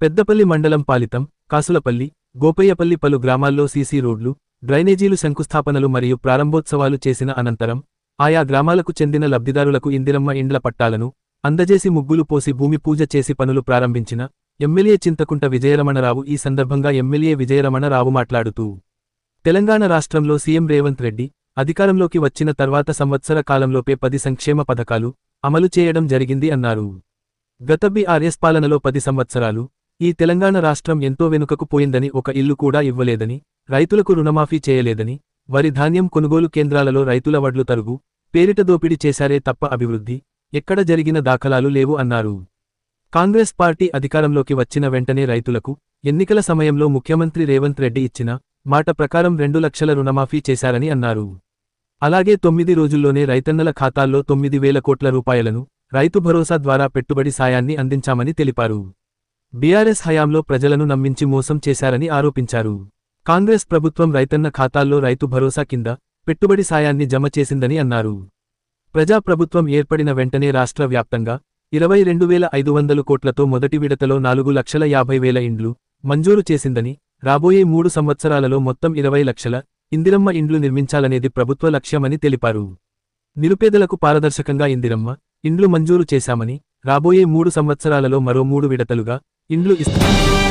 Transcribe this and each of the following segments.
పెద్దపల్లి మండలం పాలితం కాసులపల్లి గోపయ్యపల్లి పలు గ్రామాల్లో సీసీ రోడ్లు డ్రైనేజీలు శంకుస్థాపనలు మరియు ప్రారంభోత్సవాలు చేసిన అనంతరం ఆయా గ్రామాలకు చెందిన లబ్ధిదారులకు ఇందిరమ్మ ఇండ్ల పట్టాలను అందజేసి ముగ్గులు పోసి భూమి పూజ చేసి పనులు ప్రారంభించిన ఎమ్మెల్యే చింతకుంట విజయరమణరావు ఈ సందర్భంగా ఎమ్మెల్యే విజయరమణరావు మాట్లాడుతూ తెలంగాణ రాష్ట్రంలో సీఎం రేవంత్ రెడ్డి అధికారంలోకి వచ్చిన తర్వాత సంవత్సర కాలంలోపే పది సంక్షేమ పథకాలు అమలు చేయడం జరిగింది అన్నారు. గత బీఆర్ఎస్ పాలనలో పది సంవత్సరాలు ఈ తెలంగాణ రాష్ట్రం ఎంతో వెనుకకు పోయిందని ఒక ఇల్లు కూడా ఇవ్వలేదని రైతులకు రుణమాఫీ చేయలేదని వరి ధాన్యం కొనుగోలు కేంద్రాలలో రైతుల వడ్లు తరుగు పేరిట దోపిడీ చేశారే తప్ప అభివృద్ధి ఎక్కడ జరిగిన దాఖలాలు లేవు అన్నారు. కాంగ్రెస్ పార్టీ అధికారంలోకి వచ్చిన వెంటనే రైతులకు ఎన్నికల సమయంలో ముఖ్యమంత్రి రేవంత్ రెడ్డి ఇచ్చిన మాట ప్రకారం రెండు లక్షల రుణమాఫీ చేశారని అన్నారు. అలాగే తొమ్మిది రోజుల్లోనే రైతన్నల ఖాతాల్లో తొమ్మిది వేల కోట్ల రూపాయలను రైతు భరోసా ద్వారా పెట్టుబడి సాయాన్ని అందించామని తెలిపారు. బీఆర్ఎస్ హయాంలో ప్రజలను నమ్మించి మోసం చేశారని ఆరోపించారు. కాంగ్రెస్ ప్రభుత్వం రైతన్న ఖాతాల్లో రైతు భరోసా కింద పెట్టుబడి సాయాన్ని జమ చేసిందని అన్నారు. ప్రజా ప్రభుత్వం ఏర్పడిన వెంటనే రాష్ట్ర వ్యాప్తంగా ఇరవై రెండు వేల ఐదు వందలు కోట్లతో మొదటి విడతలో నాలుగు లక్షల యాభై వేల ఇండ్లు మంజూరు చేసిందని రాబోయే మూడు సంవత్సరాలలో మొత్తం ఇరవై లక్షల ఇందిరమ్మ ఇండ్లు నిర్మించాలనేది ప్రభుత్వ లక్ష్యమని తెలిపారు. నిరుపేదలకు పారదర్శకంగా ఇందిరమ్మ ఇండ్లు మంజూరు చేశామని రాబోయే మూడు సంవత్సరాలలో మరో మూడు విడతలుగా ఇండ్లు ఇస్తారు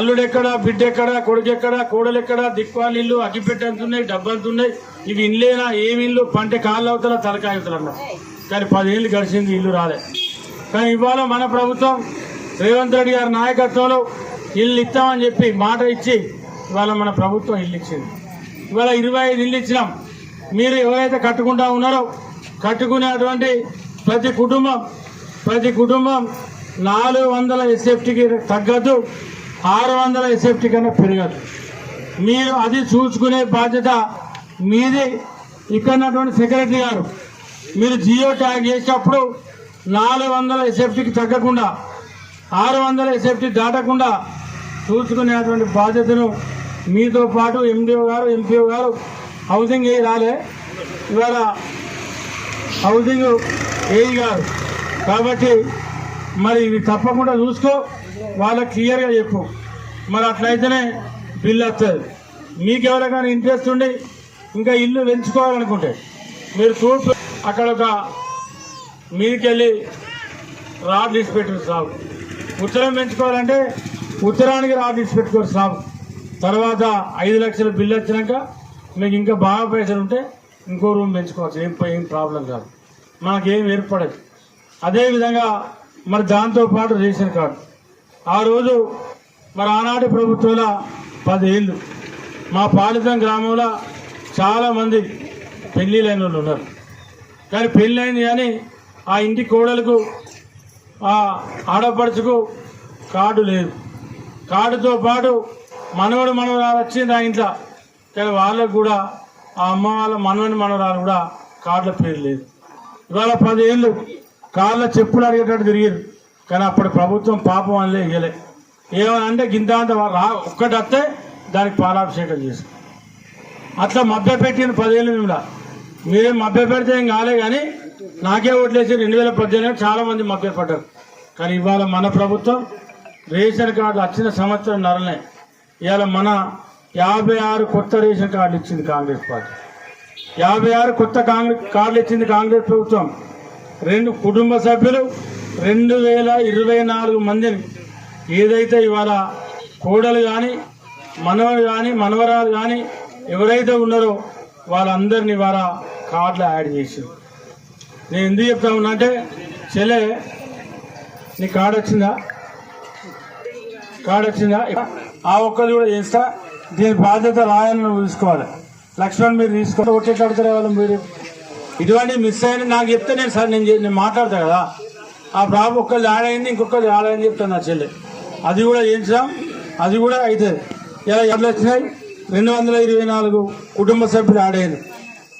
అల్లుడెక్కడ బిడ్డెక్కడ కొడుకెక్కడ కోడలెక్కడ దిక్వాళ్ళు ఇల్లు అగ్గిపెట్టి అంతున్నాయి డబ్బంతున్నాయి ఇవి ఇల్లేనా ఏమి ఇల్లు? పంట కాళ్ళు అవుతల తలకాయ అవుతల కానీ పదేళ్ళు గడిచింది ఇల్లు రాలే. కానీ ఇవాళ మన ప్రభుత్వం రేవంత్ రెడ్డి గారి నాయకత్వంలో ఇల్లు ఇస్తామని చెప్పి మాట ఇచ్చి ఇవాళ మన ప్రభుత్వం ఇల్లు ఇచ్చింది. ఇవాళ ఇరవై ఐదు ఇల్లు ఇచ్చినాం. మీరు ఎవరైతే కట్టుకుంటా ఉన్నారో కట్టుకునేటువంటి ప్రతి కుటుంబం ప్రతి కుటుంబం నాలుగు వందల ఎస్ఎఫ్టీకి తగ్గదు ఆరు వందల ఎస్ఎఫ్టీ కన్నా పెరగదు. మీరు అది చూసుకునే బాధ్యత మీది. ఇక్కడ సెక్రటరీ గారు మీరు జియో ట్యాగ్ చేసేటప్పుడు నాలుగు వందల ఎస్ఎఫ్టీకి తగ్గకుండా ఆరు వందల ఎస్ఎఫ్టీ దాటకుండా చూసుకునేటువంటి బాధ్యతను మీతో పాటు ఎండిఓ గారు ఎంపీఓ గారు హౌసింగ్ ఏ రాలే. ఇవాళ హౌసింగ్ ఏఈ గారు. కాబట్టి మరి ఇది తప్పకుండా చూసుకో. వాళ్ళకి క్లియర్గా చెప్పు. మరి అట్లయితేనే బిల్ వస్తుంది మీకు ఎవరికైనా ఇంట్రెస్ట్ ఉండి ఇంకా ఇల్లు పెంచుకోవాలనుకుంటే మీరు తూర్పు అక్కడ ఒక మీదికెళ్ళి రాడ్ తీసి పెట్టారు సాగు ఉత్తరం పెంచుకోవాలంటే ఉత్తరానికి రాడ్ తీసి పెట్టుకోరు సాగు తర్వాత ఐదు లక్షల బిల్లు వచ్చినాక మీకు ఇంకా బాగా పైసలు ఉంటే ఇంకో రూమ్ పెంచుకోవచ్చు. ఏం ఏం ప్రాబ్లం కాదు. మనకేం ఏర్పడదు. అదేవిధంగా మరి దాంతో పాటు రేషన్ కార్డు. ఆ రోజు మరి ఆనాటి ప్రభుత్వంలో పదేళ్ళు మా పాలితం గ్రామంలో చాలామంది పెళ్ళిళ్ళైన వాళ్ళు ఉన్నారు. కానీ పెళ్ళైంది కానీ ఆ ఇంటి కోడలకు ఆ ఆడపడుచుకు కార్డు లేదు. కార్డుతో పాటు మనవడు మనవరాలు వచ్చింది ఆ ఇంట్లో. కానీ వాళ్ళకు కూడా ఆ అమ్మ వాళ్ళ మనవని మనవరాలు కూడా కార్డుల పేరు లేదు. ఇవాళ పదేళ్ళు కార్ల చెప్పులు అడిగేటట్టు తిరిగారు కానీ అప్పుడు ప్రభుత్వం పాపం అనలే ఇయ్యలే. ఏమనంటే అంటే గింత అంత రా ఒక్కటి వస్తే దానికి పాలాభిషేకం చేసి అట్లా మభ్య పెట్టిన పదేళ్ళు మీద మీరేం మభ్య పెడితే ఏం కాలే కానీ నాకే ఓట్లేసి రెండు వేల పద్దెనిమిది చాలా మంది మభ్య పడ్డారు. కానీ ఇవాళ మన ప్రభుత్వం రేషన్ కార్డు వచ్చిన సంవత్సరం నరలే. ఇవాళ మన యాభై ఆరు కొత్త రేషన్ కార్డు ఇచ్చింది కాంగ్రెస్ పార్టీ. యాభై ఆరు కొత్త కాంగ్రెస్ కార్డులు ఇచ్చింది కాంగ్రెస్ ప్రభుత్వం. రెండు కుటుంబ సభ్యులు రెండు వేల ఇరవై నాలుగు మందిని ఏదైతే ఇవాళ కోడలు కానీ మనవలు కానీ మనవరాలు కానీ ఎవరైతే ఉన్నారో వాళ్ళందరినీ ఇవాళ కార్డులో యాడ్ చేసి నేను ఎందుకు చెప్తా ఉన్నా అంటే చెల్లె నీ కార్డు వచ్చిందా? కార్డు వచ్చిందా? ఆ ఒక్కది కూడా చేస్తా. దీని బాధ్యత రాయని నువ్వు తీసుకోవాలి. లక్ష్మణ్ మీరు తీసుకోవాలి ఒట్టి వాళ్ళు మీరు. ఇటువంటి మిస్ అయిన నాకు చెప్తే నేను సార్ నేను నేను మాట్లాడతా కదా. ఆ ప్రాబ్లం ఒక్కళ్ళు ఆడైంది ఇంకొకళ్ళు యాడ్ చెప్తాను నా చెల్లె. అది కూడా చేయించాం అది కూడా అవుతుంది. ఇలా ఎవరు వచ్చినాయి. రెండు వందల ఇరవై నాలుగు కుటుంబ సభ్యులు ఆడేది.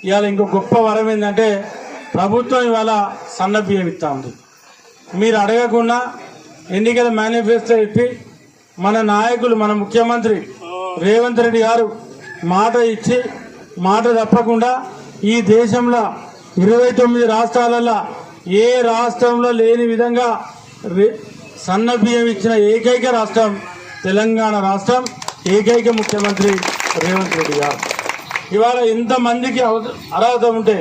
ఇవాళ ఇంకో గొప్ప వరం ఏంటంటే ప్రభుత్వం ఇవాళ సన్న బియ్యం ఇస్తూ ఉంది. మీరు అడగకుండా ఎన్నికల మేనిఫెస్టో ఇప్పి మన నాయకులు మన ముఖ్యమంత్రి రేవంత్ రెడ్డి గారు మాట ఇచ్చి మాట తప్పకుండా ఈ దేశంలో ఇరవై తొమ్మిది రాష్ట్రాలలో ఏ రాష్ట్రంలో లేని విధంగా రే- సన్న బియ్యం ఇచ్చిన ఏకైక రాష్ట్రం తెలంగాణ రాష్ట్రం ఏకైక ముఖ్యమంత్రి రేవంత్ రెడ్డి గారు. ఇవాళ ఎంతమందికి అర్హత ఉంటే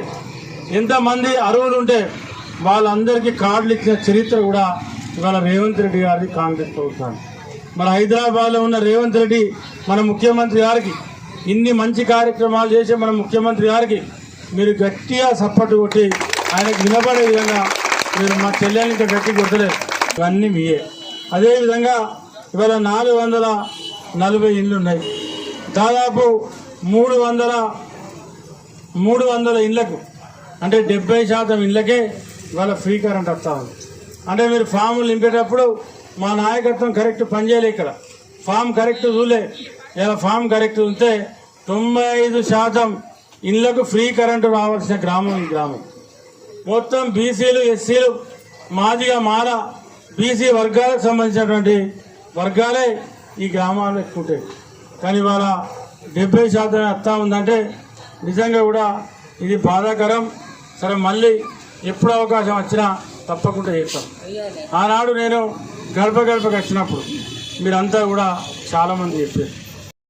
ఎంతమంది అర్హులు ఉంటే వాళ్ళందరికీ కార్డులు ఇచ్చిన చరిత్ర కూడా ఇవాళ రేవంత్ రెడ్డి గారిది కాంగ్రెస్ ప్రభుత్వం. మన హైదరాబాద్లో ఉన్న రేవంత్ రెడ్డి మన ముఖ్యమంత్రి గారికి ఇన్ని మంచి కార్యక్రమాలు చేసే మన ముఖ్యమంత్రి గారికి మీరు గట్టిగా సప్పట్టు కొట్టి ఆయనకు వినపడే విధంగా మీరు మా చెల్లెల్ని ఇంకా గట్టి కొట్టలేదు ఇవన్నీ మీయే. అదేవిధంగా ఇవాళ నాలుగు వందల నలభై ఇండ్లు ఉన్నాయి. దాదాపు మూడు వందల మూడు వందల ఇండ్లకు అంటే డెబ్బై శాతం ఇళ్ళకే ఇవాళ ఫ్రీ కరెంట్ వస్తా ఉంది. అంటే మీరు ఫామ్లు నింపేటప్పుడు మా నాయకత్వం కరెక్ట్ పనిచేయలే ఇక్కడ. ఫామ్ కరెక్ట్ చూలే ఇలా ఫామ్ కరెక్ట్ ఉంటే తొంభై ఐదు శాతం ఇళ్ళకు ఫ్రీ కరెంటు రావాల్సిన గ్రామం ఈ గ్రామం. మొత్తం బీసీలు ఎస్సీలు మాదిగా మార బీసీ వర్గాలకు సంబంధించినటువంటి వర్గాలే ఈ గ్రామాల్లో ఎక్కువ ఉంటాయి. కానీ ఇవాళ డెబ్బై శాతం అత్తా ఉందంటే నిజంగా కూడా ఇది బాధాకరం. సరే మళ్ళీ ఎప్పుడు అవకాశం వచ్చినా తప్పకుండా చేస్తాం. ఆనాడు నేను గడప గడపకి వచ్చినప్పుడు మీరంతా కూడా చాలామంది చెప్పారు.